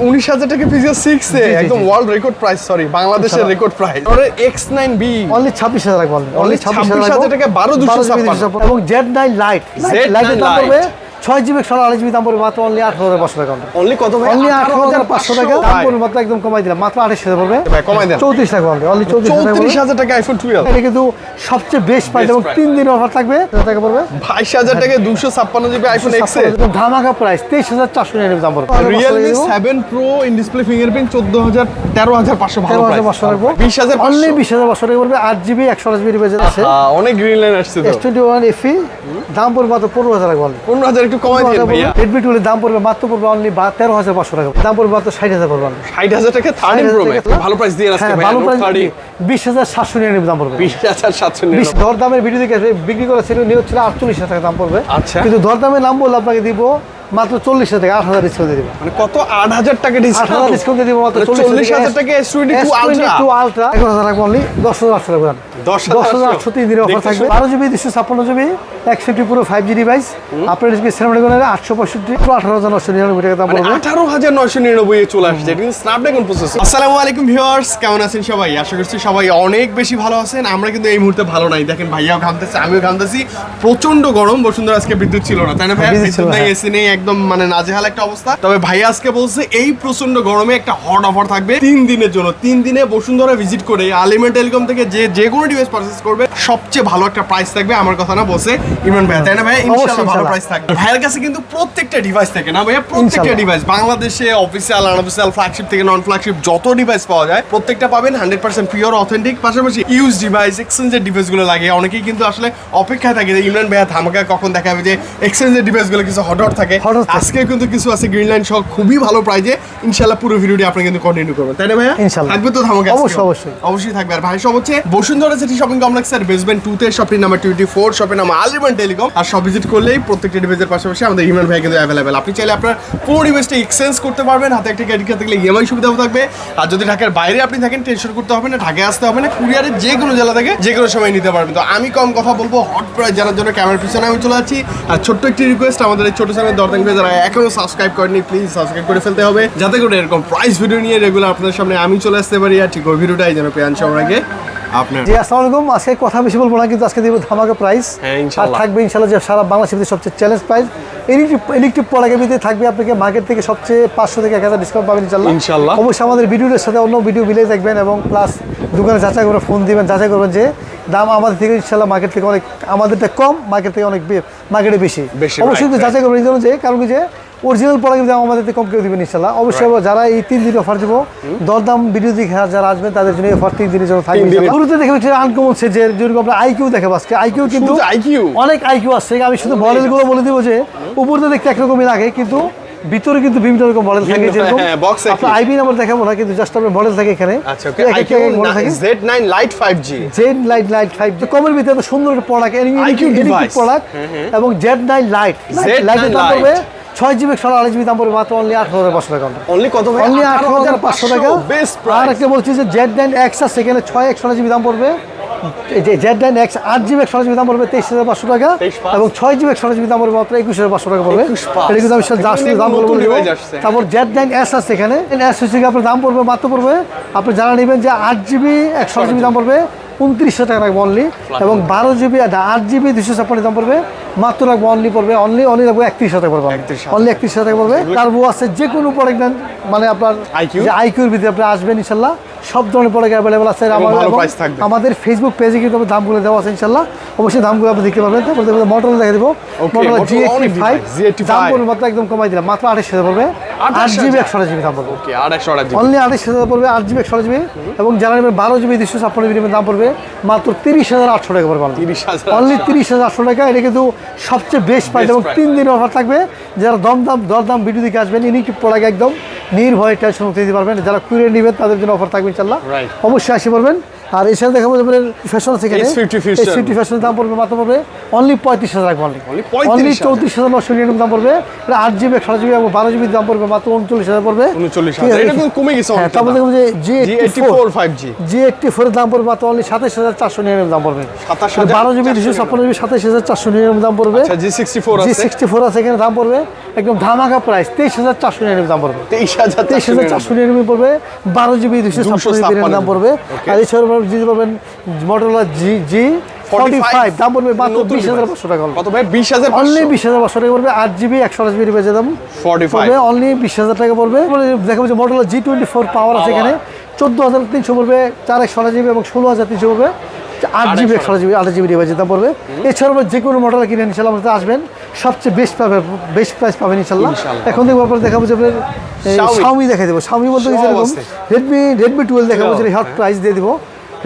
উনিশ হাজার টাকা পিজিও সিক্স এ একদম ওয়ার্ল্ড রেকর্ড প্রাইস সরি বাংলাদেশের record price X nine B only ছাব্বিশ হাজার রাখব অনলি ছাব্বিশ হাজার টাকা, বারো দুশো এবং জেড নাইন লাইট Z9 ছয় জিবি ষোলো আড়াই জিবি দাম পড়বে মাত্র অনলি আঠারো হাজার পাঁচশো টাকা। অনলি কত অনলি আঠারো হাজার পাঁচশো টাকা। দাম পড়বে মাত্র একদম কমাই দিলাম মাত্র আঠাশ হাজার পড়বে। কমাই দেন। চৌত্রিশ টাকা অনলি অনলি চৌত্রিশ হাজার টাকা আইফোন টুয়েলভ এটা কিন্তু সবচেয়ে বেস্ট প্রাইস এবং তিন দিন অফার থাকবে। টাকা পড়বে? বাইশ হাজার টাকা দুশো ছাপ্পান্ন জিবি আইফোন এক্স ধামাকা প্রাইস তেইশ হাজার চারশো নিরানব্বই দাম পড়বে। Realme seven pro in display fingerprint চোদ্দ হাজার তেরো হাজার পাঁচশো তেরো হাজার পাঁচশো রাখব। বিশ হাজার অনলি বিশ হাজার পাঁচশো টাকা পড়বে আট জিবি একশো আঠাশ জিবি আছে। অনেক গ্রিন লাইন আসছে টোয়েন্টি ওয়ান এফি দাম পড়বে মাত্র পনেরো হাজার টাকা পনেরো হাজার একটু কমাই দিন ভাইয়া। রেডমি টুলের দাম পড়বে মাত্র পড়বে অনলি তেরো হাজার পাঁচশো টাকা। দাম পড়বে মাত্র ষাট হাজার পড়বে ষাট হাজার টাকা থার্টিন 60,000 প্রো টাকা। ভালো প্রাইস দিয়ে আসছে হ্যাঁ ভালো প্রাইস বিশ হাজার সাতশো নিরানব্বই দাম পড়বে। বিশ হাজার সাতশো বিশ নিরানব্বই। দরদামের ভিডিও দেখে বিক্রি করা ছিল আটচল্লিশ হাজার টাকা দাম পড়বে। আচ্ছা। কিন্তু দরদামের নাম বললে আপনাকে দিব মাত্র চল্লিশ হাজার আট হাজার ডিসকাউন্ট দিব। মানে কত? আট হাজার টাকা আট হাজার ডিসকাউন্ট মাত্র চল্লিশ হাজার টাকা। S twenty two ultra two ultra এক হাজার রাখব অনলি দশ হাজার আটশো রাখবেন দশ দশ হাজার আটশো। তিন দিনের অফার থাকবে। বারো জিবি দুশো ছাপ্পান্ন জিবি একষট্টি পুরো ফাইভ জি ডিভাইস আপনার সিনেমাটিক আটশো পঁয়ষট্টি আঠারো হাজার নশো নিরানব্বই টাকা দাম মানে পড়বে। আঠারো হাজার নয়শো নিরানব্বই চলে আসছে। এটা কিন্তু স্ন্যাপড্রাগন প্রসেসর আসসালামু আলাইকুম ভিউয়ার্স কেমন আছেন সবাই? আশা করছি সবাই অনেক বেশি ভালো আছেন। আমরা কিন্তু এই মুহূর্তে ভালো নাই। দেখেন ভাইয়াও ঘামতেছে আমিও ঘামতেছি। প্রচণ্ড গরম বসুন্ধরা আজকে বিদ্যুৎ ছিল না তাই না ভাইয়া? বিদ্যুৎ নেই। এসি নেই একদম মানে নাজেহাল একটা অবস্থা। তবে ভাইয়া আজকে বলছে এই প্রচণ্ড গরমে একটা হট অফার থাকবে তিন দিনের জন্য। তিন দিনে বসুন্ধরা ভিজিট করে আলিমেন্ট টেলিকম থেকে যে যে কোনো ডিভাইস পারচেস করবে সবচেয়ে ভালো একটা প্রাইস থাকবে আমার কথা না বলছে ইমরান ভাইয়া। তাই না ভাইয়া? ইনশাআল্লাহ ভালো প্রাইস থাকবে। ভাইয়ের কাছে কিন্তু প্রত্যেকটা ডিভাইস থাকে না ভাইয়া? প্রত্যেকটা ডিভাইস বাংলাদেশে অফিসিয়াল আনঅফিসিয়াল ফ্ল্যাগশিপ থেকে নন ফ্ল্যাগশিপ যত ডিভাইস পাওয়া যায় প্রত্যেকটা পাবেন হান্ড্রেড পার্সেন্ট পিওর অথেন্টিক পাশাপাশি ইউজ ডিভাইস এক্সচেঞ্জের ডিভাইসগুলো লাগে। অনেকেই কিন্তু আসলে অপেক্ষায় থাকে যে ইমরান ভাইয়া ধামাকা কখন দেখাবে যে এক্সচেঞ্জের ডিভাইসগুলো কিছু হট হট থাকে। আজকে কিন্তু কিছু আছে গ্রিন লাইন সহ খুবই ভালো প্রাইজে ইনশাল্লাহ পুরো ভিডিওটি আপনি কিন্তু কন্টিনিউ করবেন। তাই না ভাইয়া? ইনশাআল্লাহ। থাকবে তো আজকে? অবশ্যই, অবশ্যই। অবশ্যই থাকবে। আর ভাই সব হচ্ছে বসুন্ধরা সিটি শপিং কমপ্লেক্সের বেসমেন্ট টু তে shopping number twenty four shopping number Aliman telecom আর সব ভিজিট করলেই প্রত্যেকটা ডিভাইসের পাশাপাশি আমাদের ইমরান ভাই কিন্তু অ্যাভেলেবেল আপনি চাইলে আপনার পুরো ডিভাইসটা এক্সচেঞ্জ করতে পারবেন। হাতে একটা ক্রেডিট কার্ড থাকলে ইএমআই সুবিধাও থাকবে। আর যদি ঢাকার বাইরে আপনি থাকেন টেনশন করতে হবে না ঢাকায় আসতে হবে না কুরিয়ারের যে কোনো জেলা থেকে যে কোনো সময় নিতে পারবেন। তো আমি কম কথা বলব হট প্রাইস জানার জন্য ক্যামেরার পিছনে আমি চলে যাচ্ছি। আর ছোট্ট একটি রিকোয়েস্ট আমাদের এই ছোট চ্যানেল দরদাম করে যারা এখনও সাবস্ক্রাইব করেনি প্লিজ সাবস্ক্রাইব করে ফেলতে হবে। যাতে করে এরকম প্রাইস ভিডিও নিয়ে রেগুলার আপনাদের সামনে আমি চলে আসতে পারি আর ঠিক ওই ভিডিওটাই যেন পেয়ে আনছি আমার আগে আপনার। জি আসসালামু আলাইকুম। আজকে কথা বেশি বলব না কিন্তু আজকে দিব ধামাকা প্রাইস হ্যাঁ, আর থাকবে ইনশাল্লাহ যে সারা বাংলাদেশের সবচেয়ে চ্যালেঞ্জ প্রাইস ইলেকট্রিক ইলেকট্রিক প্রোডাক্টের ভিতরে থাকবে আপনাকে মার্কেট থেকে সবচেয়ে পাঁচশো থেকে এক হাজার ডিসকাউন্ট পাবেন ইনশাল্লাহ। অবশ্যই আমাদের ভিডিওর সাথে অন্য ভিডিও মিলিয়ে দেখবেন এবং প্লাস দোকানে যাচাই করে ফোন দিবেন যাচাই করবেন যে দাম আমাদের থেকে ইনশাল্লাহ মার্কেট থেকে অনেক আমাদেরটা কম মার্কেট থেকে অনেক মার্কেটে বেশি। বেশি, অবশ্যই যাচাই করবেন এই জন্য যে কারণ কি যে অরিজিনাল প্রোডাক্টের দাম আমাদের কম কেউ দিবেন ইনশাল্লাহ। অবশ্যই যারা এই তিন দিন অফার দিব দরদাম ভিডিও দেখে যারা আসবেন তাদের জন্য অফার তিন দিনের জন্য থাকবে। শুরুতে দেখে হচ্ছে আনকমন সেজের যেরকম আমরা আইকিউ দেখাবো আজকে। আইকিউ কিন্তু IQ? অনেক আইকিউ আসছে আমি শুধু মডেলগুলো বলে দিব যে উপরে দেখতে একরকমই লাগে কিন্তু ভিতরে কিন্তু বিভিন্ন রকম মডেল থাকে যেরকম। হ্যাঁ, আপনার আইবি নাম্বার দেখাবো না কিন্তু জাস্ট আপনার মডেল থাকে এখানে। আচ্ছা ওকে এক মডেল থাকে। Z9 Lite 5G Z light light কমের ভিতরে সুন্দর একটা প্রোডাক্ট IQ device। প্রোডাক্ট এবং জেড নাইন লাইট Z9 লাইটের দাম পড়বে ছয় জিবি ষোলো আড়াই জিবি দাম পড়বে মাত্র অনলি আঠারো হাজার পাঁচশো টাকা। অনলি কত অনলি আঠারো হাজার পাঁচশো টাকা। আর একটা বলছি যে জেড নাইন এক্স আছে সেখানে ছয় একশো জিবি দাম পড়বে যে জেড নাইন এক্স আট জিবি একশো দাম পড়বে তেইশ হাজার পাঁচশো টাকা এবং ছয় জিবি একশো দাম পড়বে মাত্র একুশ হাজার পাঁচশো টাকা পড়বে। এটা কিন্তু আমি এখানে দাম বলব। তারপর জেড নাইন এস আছে এখানে। এস হচ্ছে আপনার দাম পড়বে মাত্র পড়বে আপনি জানা নেবেন যে আট জিবি একশো জিবি দাম পড়বে উনত্রিশশো টাকা রাখব অনলি এবং বারো জিবি আট জিবি দুশো ছাপ্পান্ন দাম পড়বে মাত্র রাখব অনলি পড়বে অনলি অনলি রাখব একত্রিশ টাকা পড়বে। অনলি একত্রিশ টাকা। পড়বে। তারপর আছে যে কোনো প্রোডাক্ট নেন মানে আপনার? আইকিউর ভিতরে আপনি আসবেন ইনশাল্লাহ। সব ধরনের প্রোডাক্ট অ্যাভেলেবল আছে। আমাদের ফেসবুক পেজে কিন্তু দামগুলো দেওয়া আছে ইনশাল্লাহ অবশ্যই দামগুলো আপনি দেখতে পাবেন তারপর দেখবেন মোটর দেখে দিব। Motor G eighty five device, G85 দাম পড়বে মাত্র একদম কমাই দিলাম। মাত্র আঠাশ হাজার পড়বে। আট জিবি একশো জিবি দাম পড়বে। ওকে আর 100 টাকা অনলি আঠাশ হাজার পড়বে আট জিবি একশো জিবি এবং যারা নেবেন বারো জিবি দুশো ছাপ্পান্ন জিবি দাম পড়বে মাত্র তিরিশ হাজার আটশো টাকা পড়বে। 30,800 অনলি তিরিশ হাজার আটশো টাকা এটা কিন্তু সবচেয়ে বেস্ট প্রাইস এবং তিন দিনের অফার থাকবে। যারা দম দাম দর দাম ভিডিও দিকে আসবেন ইউনিটি প্রোডাক্ট একদম নির্ভয়ে টেনশন মুক্তি দিতে পারবেন। যারা কুড়িয়ে নেবেন তাদের জন্য অফার থাকবে ইনশাল্লাহ অবশ্যই আসি পারবেন আর এছাড়া দেখাবো যে আপনার ফ্যাশন আছে এখানে। S50 Fusion। ফিফটি ফ্যাশনের দাম পড়বে মাত্র পড়বে অনলি পঁয়ত্রিশ হাজার টাকা অনলি Only 35,000 অনলি চৌত্রিশ হাজার নশো নিরানব্বই দাম পড়বে। এটা আট জিবি একশো জিবি এবং বারো জিবির দাম পড়বে মাত্র উনচল্লিশ হাজার পড়বে। 39,000 এটা কিন্তু কমে গেছে হ্যাঁ তারপর। দেখব যে G eighty four G84 5G G eighty ফোরের দাম পড়বে মাত্র অনলি সাতাশ হাজার চারশো নিরানব্বই দাম পড়বে। 27,499 বারো জিবি দুশো ছাপ্পান্ন জিবি সাতাশ হাজার চারশো নিরানব্বই দাম পড়বে। আচ্ছা G64 জি আছে। সিক্সটি ফোর আছে এখানে দাম পড়বে। একদম ধামাকা প্রাইস তেইশ হাজার চারশো নিরানব্বই দাম পড়বে। 23000 তেইশ হাজার চারশো নিরানব্বই পড়বে। বারো জিবি দুশো ছাপ্পান্ন জিবি দাম পড়বে। আর এছাড়া আপনারা দিতে পারবেন মটোলা জি জি ফর্টি ফাইভ দাম পড়বে মাত্র বিশ হাজার পাঁচশো টাকা কত ভাই? 20500 অনলি বিশ হাজার পাঁচশো টাকা পড়বে আট জিবি একশো আঠাশ জিবি দাম 45 পড়বে অনলি বিশ হাজার টাকা পড়বে। তারপরে দেখাবো যে জি টোয়েন্টি ফোর পাওয়ার আছে এখানে। চোদ্দ হাজার তিনশো পড়বে চার একশো আঠাশ জিবি এবং ষোলো হাজার তিনশো পড়বে। আট জিবি একশো আঠাশ জিবি আঠাশ জিবি ডিভাইসের দাম পড়বে। এছাড়াও যে কোনো মডেল কিনে ইনশাল্লাহ আমাদের আসবেন। সবচেয়ে বেস্ট পাবে বেস্ট প্রাইস পাবেন ইনশাল্লাহ। এখন দেখব আপনার দেখাবো যে আপনার শাওমি দেখাই দেবো। শাওমি বলতে যেরকম রেডমি রেডমি টুয়েলভ দেখাবো যে হট প্রাইস দিয়ে দিব।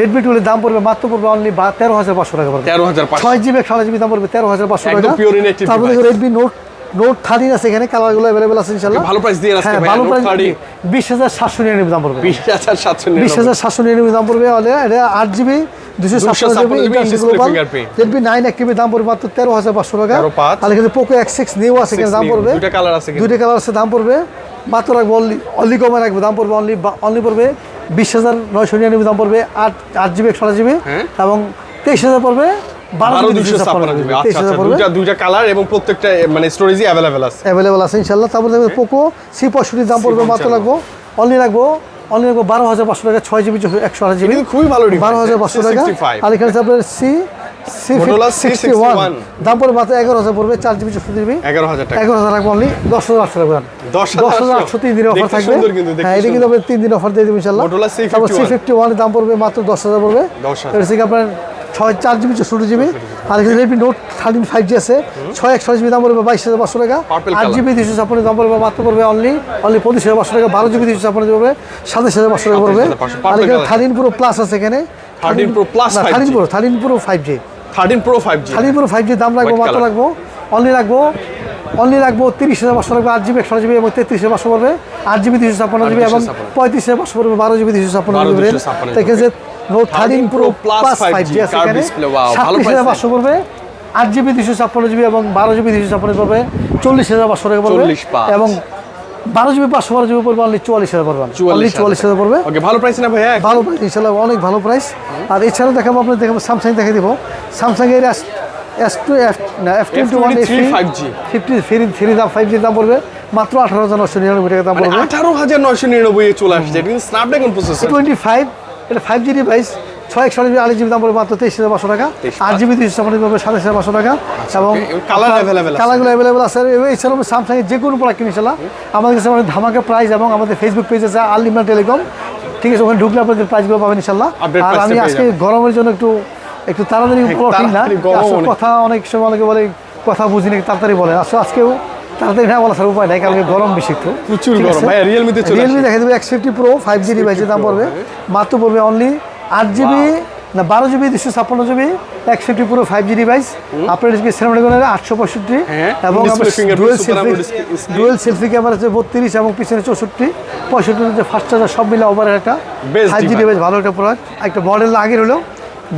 রেডমি টুয়েলভের দাম পড়বে মাত্র পড়বে অনলি বা তেরো হাজার পাঁচশো টাকা পড়বে। 13500 ছয় জিবি একশো আঠাশ জিবি দাম পড়বে তেরো হাজার পাঁচশো টাকা। তারপরে device। Redmi note note thirteen আছে এখানে কালারগুলো অ্যাভেলেবেল আছে ইনশাল্লাহ ভালো price দিয়ে হ্যাঁ ভালো প্রাইস বিশ হাজার সাতশো নিরানব্বই দাম পড়বে। 20799 বিশ হাজার সাতশো নিরানব্বই দাম পড়বে এটা আট জিবি দুশো 256 জিবি রেডমি নাইন এক কিবি দাম পড়বে মাত্র তেরো হাজার পাঁচশো টাকা। 13,500 আর এখানে পোকো এক্স সিক্স নিউ আছে এখানে দাম পড়বে। দুইটা কালার আছে। দুইটা কালার আছে দাম পড়বে। মাত্র রাখব অনলি অনলি কমে রাখব দাম পড়বে অনলি অনলি পড়বে বিশ হাজার নয়শো নিরানব্বই দাম পড়বে আট আট জিবি একশো আঠাশ জিবি হ্যাঁ। এবং তেইশ হাজার পড়বে তেইশ আচ্ছা হাজার আচ্ছা দুইটা কালার এবং প্রত্যেকটা মানে স্টোরেজই অ্যাভেলেবেল আছে। অ্যাভেলেবল আছে ইনশাল্লাহ তারপরে পোকো সি পঁয়ষট্টির দাম পড়বে মাত্র রাখব অনলি রাখব অনলি রাখব বারো হাজার পাঁচশো টাকা ছয় জিবি একশো আঠাশ জিবি খুবই ভালো বারো হাজার পাঁচশো টাকা। আর এখানে আপনার C C Motorola sixty one C61 দাম পড়বে মাত্র এগারো হাজার পড়বে চার জিবি চৌষট্টি জিবি এগারো হাজার টাকা। এগারো হাজার রাখব অনলি দশ হাজার আটশো রাখবেন দশ হাজার আটশো। তিন দিন অফার থাকবে। হ্যাঁ এটা কিন্তু সুন্দর। তিন দিন অফার দিয়ে দেবো ইনশাল্লাহ তারপর সি ফিফটি ওয়ানের দাম পড়বে মাত্র দশ হাজার পড়বে। এটা আপনার ছয় চার জিবি চৌষট্টি জিবি আর Redmi note thirteen five G আছে। ছয় একশো জিবি দাম পড়বে বাইশ হাজার পাঁচশো টাকা। আট জিবি দুশো ছাপ্পান্ন দাম পড়বে মাত্র পড়বে অনলি অনলি পঁচিশ হাজার পাঁচশো টাকা। বারো জিবি দুশো ছাপ্পান্ন পড়বে সাতাশ হাজার পাঁচশো টাকা পড়বে। আর এখানে। থার্টিন প্রো প্লাস আছে এখানে। 13 Pro Plus 5G thirteen pro thirteen pro five G thirteen pro five G thirteen pro five G দাম White মাত্র। রাখব অনলি রাখব অনলি রাখব তিরিশ হাজার পাঁচশো রাখব আট জিবি একশো জিবি এবং তেত্রিশ হাজার পাঁচশো পড়বে। আট জিবি দুশো ছাপ্পান্ন জিবি এবং 256 পঁয়ত্রিশ হাজার পাঁচশো পড়বে বারো জিবি দুশো ছাপ্পান্ন 12 জিবি 256 তো যে note thirteen pro plus five G আছে এখানে। সাতত্রিশ হাজার পাঁচশো পড়বে আট জিবি দুশো ছাপ্পান্ন জিবি এবং বারো জিবি দুশো ছাপ্পান্ন পড়বে চল্লিশ হাজার পাঁচশো টাকা পড়বে। এবং বারো জিবি পাঁচশো বারো জিবি পড়বে অনলি চুয়াল্লিশ হাজার পড়বে অনলি। চুয়াল্লিশ হাজার পড়বে। ওকে ভালো প্রাইস না ভাইয়া? ভালো প্রাইস ইনশাল্লাহ অনেক ভালো প্রাইস আর এছাড়াও দেখাবো আপনার দেখাবো স্যামসাং দেখে দিব। স্যামসাং এর এস এস টু এফ না F twenty one F 5G fifty three three দাম ফাইভ জি দাম পড়বে। মাত্র আঠারো হাজার নশো নিরানব্বই টাকা দাম মানে পড়বে। আঠারো হাজার নিরানব্বই চলে আসছে। স্ন্যাপড্রাগন প্রসেসর টোয়েন্টি ফাইভ এটা ফাইভ জি ডিভাইস ছয় একশো আড়াই জিবি দাম পড়বে মাত্র তেইশ হাজার পাঁচশো টাকা। আট জিবি দুইশো ছাপ্পান্ন পড়বে সাতাশ হাজার পাঁচশো টাকা। এবং okay, এবং আছে। কালারগুলো অ্যাভেলেবেল আছে। এছাড়াও স্যামসাং যে কোনো প্রোডাক্ট ইনশাল্লাহ আমাদের কাছে আমাদের ধামাকা প্রাইস এবং আমাদের ফেসবুক পেজ আছে আনলিমিটেড টেলিকম ঠিক আছে ওখানে ঢুকলে আপনাদের প্রাইসগুলো পাবেন ইনশাল্লাহ আর আমি আজকে গরমের জন্য একটু একটু তাড়াতাড়ি হ্যাঁ, না। কথা অনেক সময় অনেকে বলে কথা বুঝি না তাড়াতাড়ি বলে। আসলে আজকেও তাড়াতাড়ি না বলা স্যার উপায় নাই কারণ গরম বেশি একটু। প্রচুর গরম। আসেন। দেখা দেবে X fifty pro five G ডিভাইসের দাম পড়বে। মাত্র পড়বে অনলি আট জিবি না বারো জিবি দুশো ছাপ্পান্ন GB fifty pro five G device আপনার সিনেমাটিকনের আটশো পঁয়ষট্টি হ্যাঁ, এবং dual selfie. Dual selfie camera আছে বত্রিশ এবং পিছনে চৌষট্টি পঁয়ষট্টি যে ফার্স্ট চার্জার সব মিলে ওভার একটা ফাইভ জি ডিভাইস ভালো একটা প্রোডাক্ট একটা মডেল আগের হলেও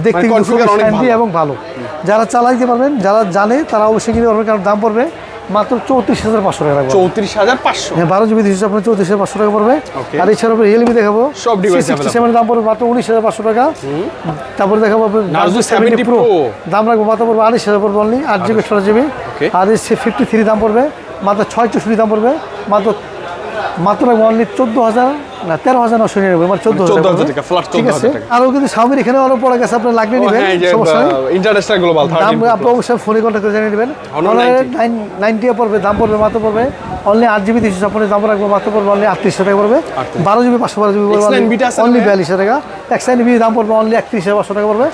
দেখতে মানে কিন্তু। এবং ভালো। যারা চালাইতে পারবেন যারা জানে তারা অবশ্যই কিনতে পারবেন কারণ দাম পড়বে। মাত্র চৌত্রিশ হাজার পাঁচশো টাকা চৌত্রিশ হাজার পাঁচশো? হ্যাঁ বারো জিবি দিচ্ছে আপনার চৌত্রিশ হাজার পাঁচশো টাকা পড়বে. আর এছাড়া আপনার রিয়েলমি দেখাবো। সব সিক্সটি দাম পড়বে মাত্র উনিশ হাজার পাঁচশো টাকা। তারপরে দেখাবো আপনার প্রো দাম রাখব মাত্র পড়বে আড়াইশ হাজার পড়বে অনলি আট জিবি ষোলো জিবি। আর এসে ফিফটি থ্রি দাম পড়বে মাত্র ছয় চৌষট্টি দাম পড়বে মাত্র মাত্র রাখব অনলি চোদ্দ হাজার না তেরো হাজার নশো নিরানব্বই মানে চোদ্দ 14,000 টাকা, flat ঠিক আছে? কিন্তু স্বামীর এখানে অনেক পড়া গেছে আপনার লাগবে নেবেন যে সমস্যা নেই। ইন্টারন্যাশনাল গ্লোবাল দাম আপনি অবশ্যই ফোনে কন্ট্যাক্ট করে জানিয়ে নেবেন Honor 90 নাইনটি পড়বে দাম পড়বে মাত্র পড়বে। অনলি আট জিবি তিনশো ছাপ্পান্ন দাম রাখব মাত্র পড়বে অনলি আটত্রিশশো টাকা পড়বে। বারো জিবি পাঁচশো বারো জিবি X9 বিটা আছে না অনলি ভাইয়া? বিয়াল্লিশ টাকা। নাইন বি দাম পড়বে অনলি একত্রিশ হাজার পাঁচশো টাকা পড়বে।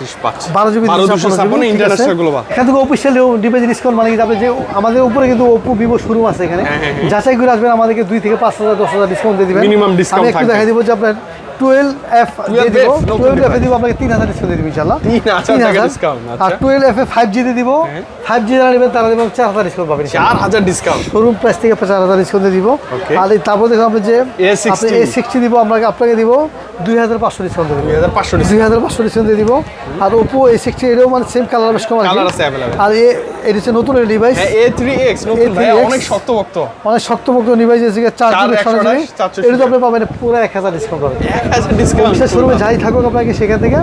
বারো জিবি 12 256 international global। এখান থেকে অফিসিয়াল ডিভাইস ডিসকাউন্ট মানে আপনি যে আমাদের উপরে কিন্তু ওপো ভিভো শুরু আছে এখানে। হ্যাঁ, হ্যাঁ, হ্যাঁ। যাচাই করে আসবেন আমাদেরকে দুই থেকে পাঁচ হাজার দশ হাজার ডিসকাউন্ট দিয়ে দিবেন। একটু দেখা দিব যে আপনার টুয়েলভ এফ দিয়ে দিব। টুয়েলভ এফ দিব আপনাকে তিন হাজার ডিসকাউন্ট দিয়ে দিব ইনশাল্লাহ 3000 টাকা আর আচ্ছা। টুয়েলভ এফ ফাইভ জি দিয়ে দিব। ফাইভ জি যারা নেবেন তারা দেবেন চার হাজার ডিসকাউন্ট পাবেন চার হাজার ডিসকাউন্ট শোরুম প্রাইস থেকে চার হাজার ডিসকাউন্ট দিব। আর তারপর দেখুন আপনি যে আপনি এ সিক্সটি দিব আপনাকে আপনাকে দিব দুই হাজার পাঁচশো ডিসকাউন্ট দিব। দুই হাজার পাঁচশো দুই হাজার পাঁচশো ডিসকাউন্ট দিয়ে দিব। আর ওপো এ সিক্সটি এটাও মানে সেম কালার বেশ কম আর এ এটা হচ্ছে নতুন ডিভাইস এ থ্রি এক্স নতুন ভাই A3X অনেক শক্তভক্ত। অনেক শক্তপোক্ত ডিভাইস আছে চার চার জিবি একশো ছয় জিবি আঠাশ, চারশো এটা তো আপনি পাবেন পুরো এক হাজার ডিসকাউন্ট পাবেন। হাজার ডিসকাউন্ট শোরুমে যাই থাকুক আপনাকে সেখান থেকে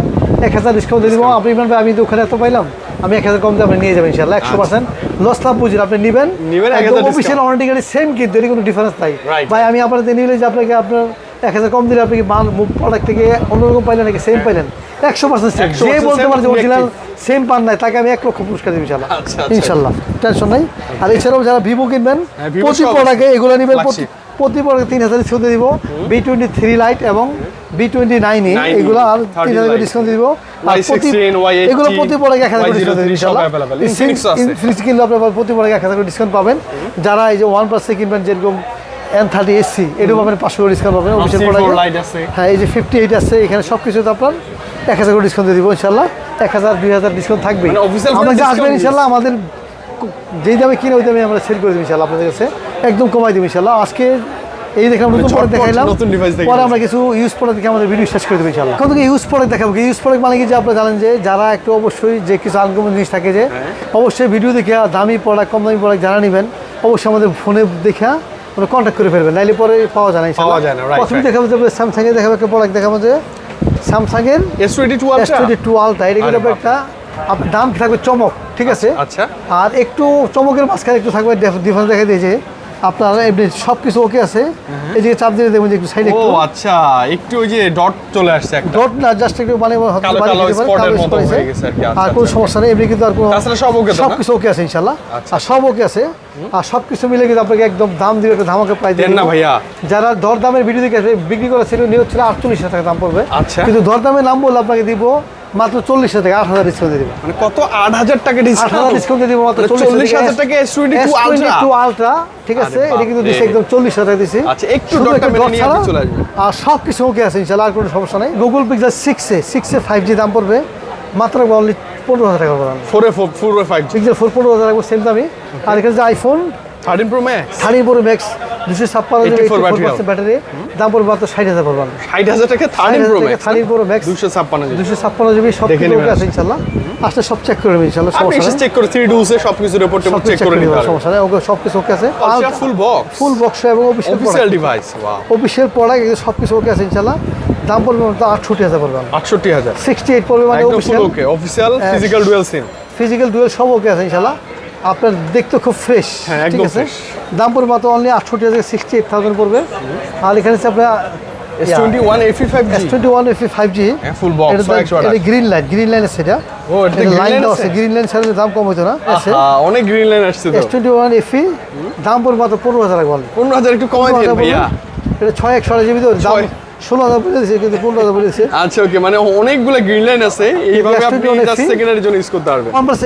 এক হাজার ডিসকাউন্ট দিয়ে দিব। আপনি বলবেন আমি তো ওখানে এত পাইলাম আমি এক হাজার কম দিয়ে আপনি নিয়ে যাবেন ইনশাল্লাহ একশো পার্সেন্ট লস লাভ বুঝিন আপনি নেবেন। নিবেন, 1000 অফিসিয়াল ওয়ারেন্টি গাড়ি সেম কিন্তু এর কোনো ডিফারেন্স নাই. ভাই আমি আপনাদের নিলে যে আপনাকে আপনার এক হাজার কম দিলে আপনি কি মাল প্রোডাক্ট থেকে অন্যরকম পাইলেন নাকি সেম পাইলেন? একশো পার্সেন্ট সেম যে বলতে পারে যে অরিজিনাল সেম পান নাই তাকে আমি এক লক্ষ পুরস্কার দিব ইনশাল্লাহ আচ্ছা, আচ্ছা। ইনশাল্লাহ টেনশন নাই। আর এছাড়াও যারা ভিভো কিনবেন হ্যাঁ, প্রতি প্রোডাক্টে এগুলো নেবেন প্রতি। প্রতি প্রোডাক্টে তিন হাজার ডিসকাউন্ট দিব। বি টোয়েন্টি থ্রি লাইট এবং বি টোয়েন্টি নাইন 9E, এগুলো আর তিন হাজার ডিসকাউন্ট দিব। আর Y16, প্রতি Y80, এগুলো প্রতি প্রোডাক্টে এক হাজার ডিসকাউন্ট ইনশাল্লাহ। ফ্রিজ কিনলে আপনার প্রতি প্রোডাক্টে এক হাজার ডিসকাউন্ট পাবেন। যারা এই যে ওয়ান প্লাসে কিনবেন যেরকম এন থার্টি এসি এটাও পাবেন পাঁচশো করে ডিসকাউন্ট পাবেন। অফিসের C4 প্রোডাক্টে হ্যাঁ এই যে ফিফটি এইট আছে এখানে সব কিছুতে আপনার এক হাজার করে ডিসকাউন্ট দিয়ে দিব ইনশাল্লাহ। এক হাজার দুই হাজার ডিসকাউন্ট থাকবে যে আসবেন ইনশাল্লাহ আমাদের যেই দামে কিনে ওই দামে আমরা সেল করে দেবো ইনশাল্লাহ আপনাদের কাছে। একদম কমাই দেবো ইনশাল্লাহ আজকে এই দেখলাম নতুন প্রোডাক্ট দেখাইলাম নতুন দেখিয়ে পরে আমরা কিছু ইউজ প্রোডাক্ট দেখে আমাদের ভিডিও শেষ করে দেবো ইনশাল্লাহ এখন থেকে ইউজ প্রোডাক্ট দেখাবো ইউজ প্রোডাক্ট মানে কি যে আপনারা জানেন যে যারা একটু অবশ্যই যে কিছু আনকমন জিনিস থাকে যে অবশ্যই ভিডিও দেখে দামি প্রোডাক্ট কম দামি প্রোডাক্ট জানা নেবেন অবশ্যই আমাদের ফোনে দেখা আমরা কন্ট্যাক্ট করে ফেলবেন। নাইলে পরে পাওয়া যায় না। পাওয়া যায় না, প্রথমে দেখাবো যে স্যামসাং এর দেখাবো একটা প্রোডাক্ট দেখাবো যে স্যামসাং এর S twenty two S twenty two ultra এটা কিন্তু একটা দাম থাকবে? চমক ঠিক আছে? আচ্ছা। আর একটু চমকের মাঝখানে একটু থাকবে ডিফারেন্স দেখা দিয়েছে আপনার এমনি সব কিছু ওকে আছে। এই যে চাপ দিয়ে দেখবেন যে একটু সাইডে ও আচ্ছা একটু ওই যে ডট চলে আসছে একটা। ডট না জাস্ট একটু মানে কালো কালো কালো মতো হয়ে গেছে আর কি, আচ্ছা, আর কোনো আচ্ছা। সমস্যা নেই এমনি কিন্তু আর কোনো তাছাড়া সব okay তো সব কিছু ওকে আছে ইনশাল্লাহ। আচ্ছা। আর সব ওকে আছে। আর সব কিছু মিলে কিন্তু আপনাকে একদম দাম দিবে একটা ধামাকে প্রায় দেন না ভাইয়া। যারা দর দামের ভিডিও দেখে বিক্রি করা ছিল নিয়োগ ছিল আটচল্লিশ হাজার টাকা দাম পড়বে। আচ্ছা। কিন্তু দর দামের নাম বললে আপনাকে দিব মাত্র চল্লিশ হাজার টাকা আট হাজার ডিসকাউন্ট দিয়ে মানে কত? আট হাজার টাকা আট হাজার ডিসকাউন্ট ডিসকাউন্ট দিয়ে মাত্র মানে চল্লিশ 40,000 টাকা। S22 Ultra? টু আলট্রা ঠিক আছে? এটা কিন্তু দিচ্ছে একদম চল্লিশ হাজার দিচ্ছি আচ্ছা, একটু চলে আসবেন। আর সব কিছু ওকে আছে ইনশাল্লাহ আর কোনো সমস্যা নেই। গুগল পিক্সেল সিক্সে সিক্সে ফাইভ জি দাম পড়বে। মাত্র অনলি পনেরো হাজার টাকা পড়বে ফোরে four four five pixel four পনেরো হাজার রাখব সেম দামি আর এখানে যে iPhone thirteen pro max thirty four max দুশো ছাপ্পান্ন 84 battery ব্যাটারি দাম পড়বে মাত্র ষাট হাজার পড়বে ষাট হাজার টাকা thirteen pro max thirty four max দুশো ছাপ্পান্ন জিবি। দুশো ছাপ্পান্ন জিবি সব কিছু আছে ইনশাল্লাহ। আসলে সব চেক করে নেবেন ইনশাল্লাহ সমস্যা চেক করে থ্রি ডুসে সব কিছু রিপোর্ট সব চেক করে নেবেন, সমস্যা নেই ওকে সব কিছু ওকে আছে। ফুল বক্স ফুল বক্স এবং official official device wow official product সব কিছু ওকে আছে ইনশাল্লাহ। দাম পড়বে মাত্র আটষট্টি হাজার পড়বে আটষট্টি হাজার। সিক্সটি এইট পড়বে মানে official okay official. Physical dual SIM physical dual সব ওকে আছে ইনশাল্লাহ। আপনার দেখতে খুব ফ্রেশ হ্যাঁ, ঠিক আছে। দাম পড়বে মাত্র অনলি আটষট্টি হাজার সিক্সটি এইট থাউজেন্ড পড়বে। আর এখানে হচ্ছে আপনার green line green line line আছে? আছে গ্রিন লাইন ছাড়লে দাম কম হতো না অনেক গ্রিন লাইন আসছে এস টোয়েন্টি ওয়ান এফি দাম পড়বে মাত্র পনেরো হাজার পনেরো হাজার একটু কমাই এটা ছয় একশো জিবি দাম। ষোলো হাজার বলে দিয়েছে কিন্তু পনেরো হাজার বলে আচ্ছা ওকে মানে অনেকগুলো গ্রিন লাইন আছে এইভাবে আপনি জাস্ট FE? জন্য ইউজ করতে পারবেন। ওয়ান প্লাস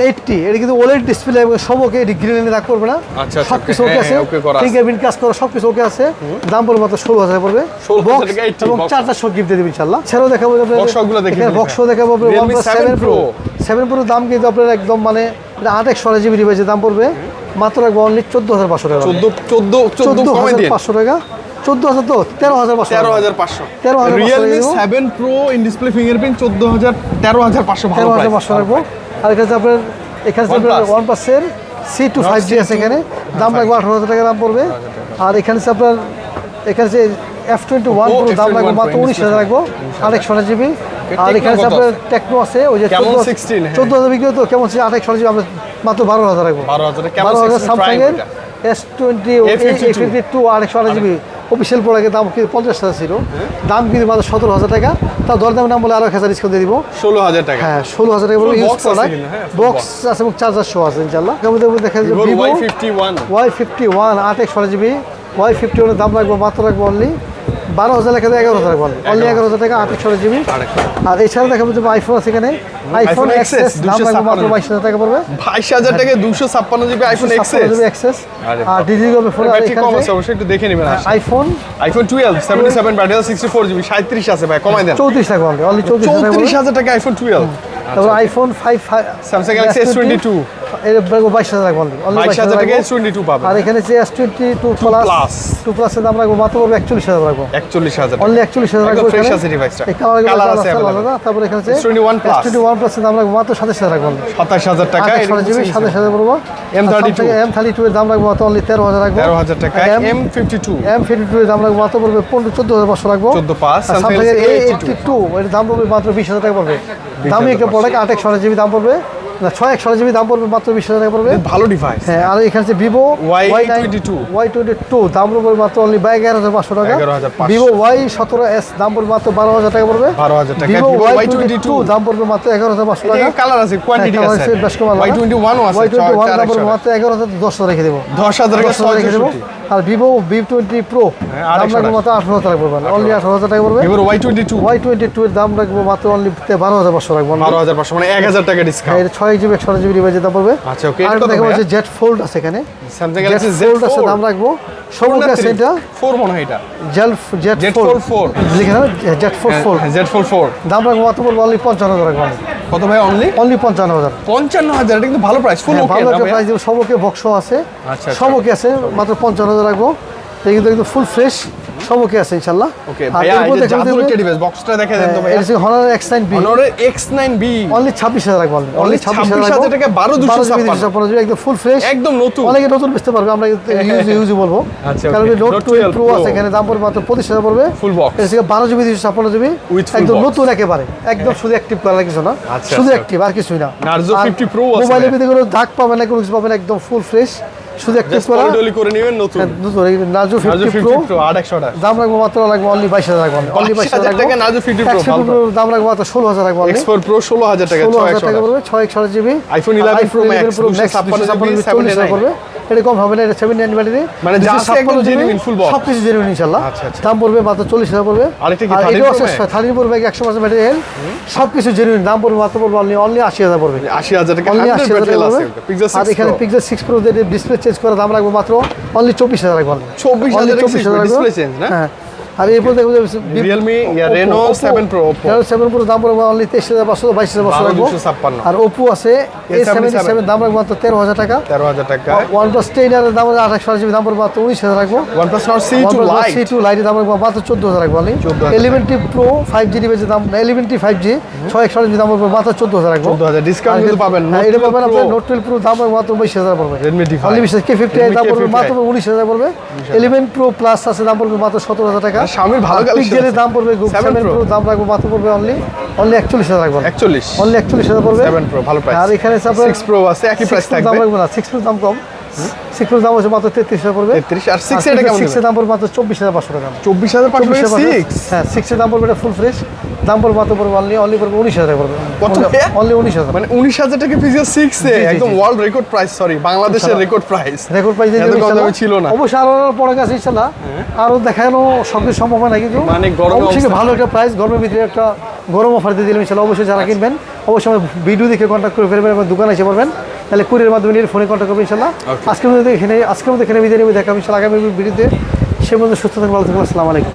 এটা কিন্তু ওলেড ডিসপ্লে এবং সব ওকে এটি গ্রিন লাইনে দাগ পড়বে না। আচ্ছা, আচ্ছা, সব কিছু ওকে হ্যাঁ, আছে। okay করা আছে। ফিঙ্গারপ্রিন্ট কাজ করা সব কিছু ওকে আছে দাম পড়বে মাত্র ষোলো হাজার পড়বে। 16,000 Box টাকা 80 এবং চারটা শো গিফট দিয়ে দেবেন ইনশাল্লাহ সেটাও দেখাবো Box সবগুলো দেখিয়ে দিন। দেখাবো Realme one 7 seven pro Pro। দাম কিন্তু আপনার একদম মানে আট একশো জিবি ডিভাইসের দাম পড়বে। মাত্র রাখব অনলি চোদ্দ হাজার পাঁচশো টাকা। চোদ্দ চোদ্দ চোদ্দ চোদ্দ হাজার পাঁচশো টাকা। চোদ্দ হাজার তো তেরো হাজার পাঁচশো তেরো হাজার পাঁচশো। 13,500 Realme seven pro in display fingerprint চোদ্দ হাজার তেরো হাজার পাঁচশো তেরো হাজার পাঁচশো রাখব আর এখানে আপনার এখানে ওয়ান প্লাসের সি টু ফাইভ জি আছে এখানে। দাম লাগবে আঠারো হাজার টাকা দাম পড়বে। আর এখানে আপনার এখানে হচ্ছে এফ টোয়েন্টি ওয়ান দাম লাগবে মাত্র উনিশ হাজার রাখব। আরেকশো জিবি। আর এখানে আপনার টেকনো আছে? ওই যে Camon 14 16, হ্যাঁ। চোদ্দ হাজার বিক্রি তো কেমন হচ্ছে আঠাশ জিবি আমরা মাত্র বারো হাজার রাখব। বারো হাজার কেমন বারো হাজার স্যামসাং স্যামসাং এর S twenty A52 fifty two আরেকশো আঠাশ জিবি। অফিসিয়াল প্রোডাক্টের দাম কিন্তু পঞ্চাশ হাজার ছিল? দাম কিন্তু মাত্র সতেরো হাজার টাকা? তা দরদাম নাম বলে আরও এক হাজার ডিসকাউন্ট দিয়ে দিব। ষোলো হাজার টাকা। হ্যাঁ ষোলো হাজার টাকা বলে ইউজ প্রোডাক্ট বক্স আছে এবং চার্জার শো আছে ইনশাল্লাহ দেখা যাবে Y fifty one Y fifty one আট একশো জিবি ওয়াই ফিফটি ওয়ানের দাম রাখব মাত্র রাখব অনলি বারো হাজার লেখা এগারো হাজার বলে। অনলি এগারো হাজার টাকা আটশো জিবি। আর এছাড়া দেখাবো যে আইফোন আছে এখানে। আইফোন এক্সেস দাম রাখব মাত্র বাইশ হাজার টাকা পড়বে। বাইশ হাজার টাকা দুশো ছাপ্পান্ন GB iPhone XS GB XS আর ডিজি গল্পে ফোন কম আছে অবশ্যই একটু দেখে নেবেন iPhone iPhone twelve seventy seven battery sixty four GB সাঁত্রিশ আছে ভাই কমাই দেন। চৌত্রিশ টাকা অনলি চৌত্রিশ হাজার টাকা আইফোন টুয়েলভ তারপর iPhone five Samsung Galaxy S22 এর বাইশ হাজার টাকা অনলি বাইশ হাজার টাকা। এস টোয়েন্টি টু পাবেন। আর এখানে যে S twenty two plus two প্লাসের দাম রাখব মাত্র পড়বে একচল্লিশ হাজার রাখব। একচল্লিশ হাজার অনলি একচল্লিশ হাজার রাখব এখানে। আছে টা। এই কালার আছে available। তারপর এখানে যে S21 Plus। টোয়েন্টি ওয়ান প্লাসের দাম রাখব মাত্র সাতাশ হাজার রাখব সাতাশ হাজার টাকা। জিবি সাতাশ হাজার পড়ব M32 এম থার্টি টু এর দাম রাখব মাত্র অনলি তেরো হাজার রাখব। তেরো হাজার টাকা। M M fifty two M fifty two এর দাম রাখব মাত্র পড়বে পনেরো চোদ্দ হাজার পাঁচশো রাখব। 14 পাঁচ, আর Samsung Samsung এর Galaxy A A82 eighty two এর দাম পড়বে মাত্র বিশ হাজার টাকা পড়বে দামি একটা প্রোডাক্ট আট একশো জিবি দাম পড়বে। না ছয় একশো জিবি দাম পড়বে মাত্র বিশ হাজার টাকা পড়বে। ভালো ডিভাইস হ্যাঁ আর এখানে যে Vivo Y22 Y twenty two দাম পড়বে মাত্র অনলি বাই এগারো হাজার পাঁচশো টাকা। ভিভো ওয়াই সতেরো এস দাম পড়বে মাত্র বারো হাজার টাকা পড়বে। 12,000 টাকা। ভিভো ওয়াই টোয়েন্টি টু দাম পড়বে মাত্র এগারো হাজার পাঁচশো টাকা। কালার আছে কোয়ান্টিটি হ্যাঁ, আছে। ওয়াই টোয়েন্টি ওয়ানও আছে ওয়াই টোয়েন্টি ওয়ান দাম পড়বে মাত্র এগারো হাজার দশ হাজার রেখে দেবো। দশ হাজার টাকা দশ হাজার রেখে দেবো। আর ভিভো ভি টোয়েন্টি প্রো দাম রাখব মাত্র আঠারো হাজার টাকা পড়বে অনলি আঠারো হাজার টাকা পড়বে? ভিভোর Y twenty two Y twenty two এর দাম রাখব মাত্র অনলি বারো হাজার পাঁচশো রাখব। বারো হাজার পাঁচশো মানে এক হাজার টাকা ডিসকাউন্ট এটা ছয় জিবি একশো জিবি ডিভাইসের দাম পড়বে। আচ্ছা, okay, আর দেখা যাচ্ছে জেট ফোল্ড আছে এখানে। স্যামসাং গ্যালাক্সি ফোল্ড আছে দাম রাখব। সবুজ আছে এটা। ফোর মনে হয় এটা। জেল জেট ফোল্ড ফোর ফোর লিখে না Z four fold Z four four দাম রাখব মাত্র পড়ব অনলি পঞ্চান্ন হাজার রাখব কত ভাই অনলি অনলি পঞ্চান্ন হাজার পঞ্চান্ন হাজার এটা কিন্তু ভালো প্রাইস ফুল হ্যাঁ, ভালো একটা প্রাইস সবকে বক্স আছে। আচ্ছা, আচ্ছা। সবকে আছে মাত্র পঞ্চান্ন হাজার রাখব। এটা কিন্তু একদম ফুল ফ্রেশ সবকে আছে ইনশাল্লাহ ওকে আর ভাইয়া এই যে জাদুর একটা ডিভাইস বক্সটা দেখে দেন তো হ্যাঁ, ভাইয়া। এটা হচ্ছে হনার এক্স নাইন বি অনরের এক্স নাইন বি অনলি ছাব্বিশ হাজার রাখব অনলি 26,000 টাকা, 12,256 ছাপ্পান্ন। জিবি একদম ফুল ফ্রেশ একদম নতুন। অনেকে নতুন বেচতে পারবে আমরা ইউজ ইউজ বলব। আচ্ছা, কারণ. নোট Note 12 প্রো আছে এখানে দাম পড়বে মাত্র পঁচিশ হাজার পড়বে। Full box। এটা থেকে বারো জিবি দুশো ছাপ্পান্ন জিবি With full একদম নতুন একেবারে। একদম শুধু অ্যাক্টিভ করা কিছু না। আচ্ছা, শুধু আচ্ছা। অ্যাক্টিভ আর কিছুই না। Narzo 50 Pro আছে মোবাইলের ভিতরে কোনো দাগ পাবেন না কোনো কিছু পাবেন না, একদম ফুল ফ্রেশ শুধু একটা করা? ডলি করে নেবেন নতুন। নাজু নাজু 50 প্রো প্রো 8 100 দাম রাখব মাত্র লাগবে অনলি বাইশ হাজার অনলি বাইশ হাজার 22,000 টাকা নাজু 50 প্রো তো। দাম রাখব মাত্র ষোলো হাজার অনলি। এক্সপোর্ট প্রো 16000 টাকা ষোলো হাজার 6 টাকা পড়বে ছয় একশো GB iPhone 11 Pro Max, Pro 256 Max GB, চল্লিশ হাজার 79 পড়বে। এটা কম হবে না এটা সেভেন নাইন ব্যাটারি মানে। সব কিছু জেনুইন ইনশাল্লাহ। আচ্ছা, আচ্ছা। দাম পড়বে মাত্র চল্লিশ হাজার পড়বে। আরেকটা আর 13 এটাও Pro আছে Max? পড়বে একশো পার্সেন্ট ব্যাটারি হেল সব কিছু জেনুইন দাম পড়বে মাত্র পড়বে অনলি অনলি আশি হাজার পড়বে। 80000 টাকা অনলি 100 আশি হাজার পড়বে। আর এখানে Pixel six Pro display change করে দাম রাখব মাত্র অনলি চব্বিশ হাজার রাখব 24,000 চব্বিশ হাজার চব্বিশ হাজার না? হ্যাঁ। আর এরপর দেখব Reno 7 Pro, Oppo। Reno 7 Pro দাম পড়বে অনলি তেইশ হাজার পাঁচশো বাইশ হাজার পাঁচশো রাখব। আর ওপো আছে এ সেভেন্টি সেভেন দাম রাখব মাত্র তেরো হাজার টাকা। 13000 টাকা। ওয়ান প্লাস টেন এর দাম আঠাশ জিবি দাম পড়বে মাত্র উনিশ হাজার রাখব। OnePlus Nord C2 Lite C two লাইটের দাম রাখব মাত্র চোদ্দ হাজার রাখব 14,000 এলিভেনটি প্রো ফাইভ জি ডিভাইসের দাম এলিভেনটি ফাইভ জি ছয় একশো জিবি দাম পড়বে মাত্র চোদ্দ হাজার রাখব। 14,000 discount কিন্তু পাবেন। হ্যাঁ এটা পাবেন আপনার Pro। নোট টুয়েলভ প্রো দাম পড়বে মাত্র বাইশ হাজার পড়বে। D5 অনলি বিশেষ কে ফিফটি দাম পড়বে K50i মাত্র উনিশ হাজার পড়বে। ইলেভেন প্রো প্লাস আছে দাম পড়বে মাত্র সতেরো হাজার টাকা। আর Xiaomi ভালো আছে। দাম পড়বে সেভেন প্রো দাম রাখব মাত্র পড়বে অনলি অনলি একচল্লিশ হাজার রাখব। 41 অনলি একচল্লিশ হাজার পড়বে। সেভেন প্রো ভালো প্রাইস আর এখানে আপনার 6 আছে একই প্রাইস থাকবে দাম রাখব না সিক্স প্রো দাম কম। সিক্স দাম হচ্ছে মাত্র তেত্রিশ হাজার পড়বে 33 আর 6 এর কেমন সিক্স এর দাম পড়বে মাত্র চব্বিশ হাজার পাঁচশো টাকা। 24500 6 হ্যাঁ সিক্স এর দাম পড়বে এটা ফুল ফ্রেশ দাম পড়বে মাত্র পড়বে অনলি অনলি পড়বে উনিশ হাজার পড়বে। কত অনলি উনিশ হাজার। মানে 19000 টাকা পিজিএ 6 এ একদম ওয়ার্ল্ড রেকর্ড প্রাইস সরি বাংলাদেশের রেকর্ড প্রাইস রেকর্ড প্রাইস ছিল না। অবশ্যই আরও পরে কাছে ইনশাল্লাহ। আরও দেখানো সবকিছু সম্ভব হয় না কিন্তু। মানে গরমে ভালো একটা প্রাইস গরমের ভিতরে একটা গরম অফার দিয়ে দিলাম ইনশাল্লাহ। অবশ্যই যারা কিনবেন অবশ্যই ভিডিও দেখে কন্ট্যাক্ট করে ফেলবেন আমার দোকানে এসে পারবেন তাহলে কুরিয়ার মাধ্যমে নিয়ে ফোনে কন্ট্যাক্ট করব ইনশাল্লাহ। আজকে আজকের মধ্যে এখানে আজকের মধ্যে এখানে বিদায় নেবে। দেখা ইনশাল্লাহ আগামী ভিডিওতে। সে মধ্যে সুস্থ থাকবেন ভালো থাকবেন। আসসালামু আলাইকুম।